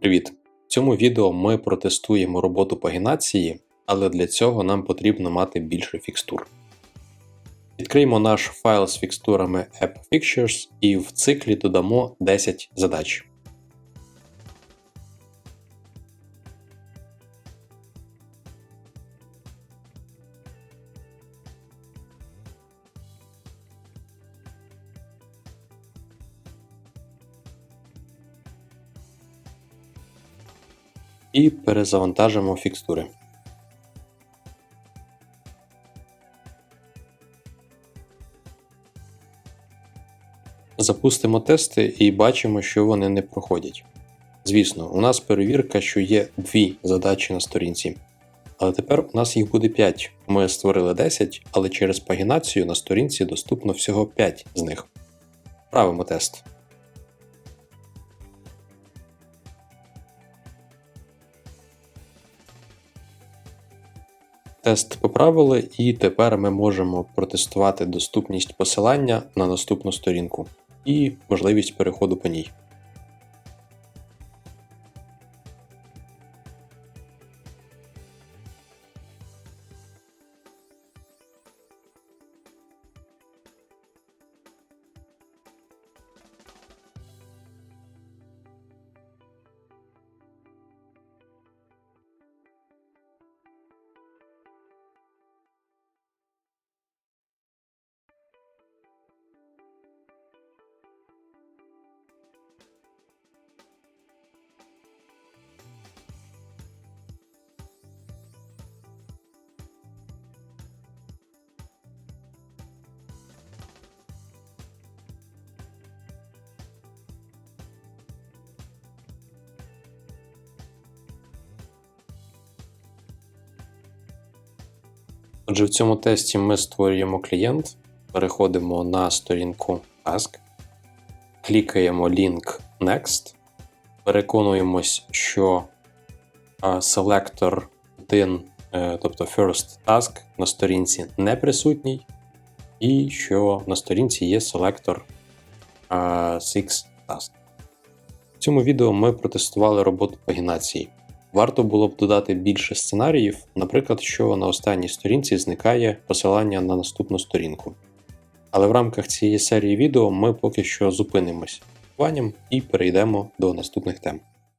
Привіт! В цьому відео ми протестуємо роботу пагінації, але для цього нам потрібно мати більше фікстур. Відкриємо наш файл з фікстурами AppFixtures і в циклі додамо 10 задач. І перезавантажимо фікстури. Запустимо тести і бачимо, що вони не проходять. Звісно, у нас перевірка, що є дві задачі на сторінці. Але тепер у нас їх буде 5. Ми створили 10, але через пагінацію на сторінці доступно всього 5 з них. Правимо тест. Тест поправили, і тепер ми можемо протестувати доступність посилання на наступну сторінку і можливість переходу по ній. Отже, в цьому тесті ми створюємо клієнт, переходимо на сторінку Task, клікаємо лінк Next, переконуємось, що селектор 1, е, тобто First Task на сторінці не присутній, і що на сторінці є селектор Six Task. В цьому відео ми протестували роботу пагінації. Варто було б додати більше сценаріїв, наприклад, що на останній сторінці зникає посилання на наступну сторінку. Але в рамках цієї серії відео ми поки що зупинимось і перейдемо до наступних тем.